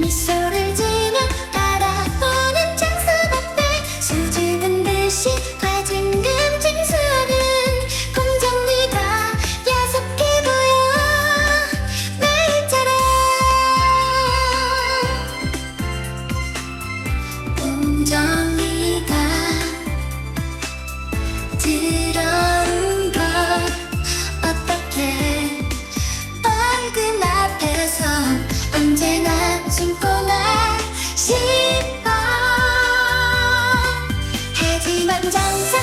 미소를 지며 알아보는 장소 앞에 수줍은 듯이 과징금 징수하는 공정리가 야속해 보여. 매일처럼 공정리가 成长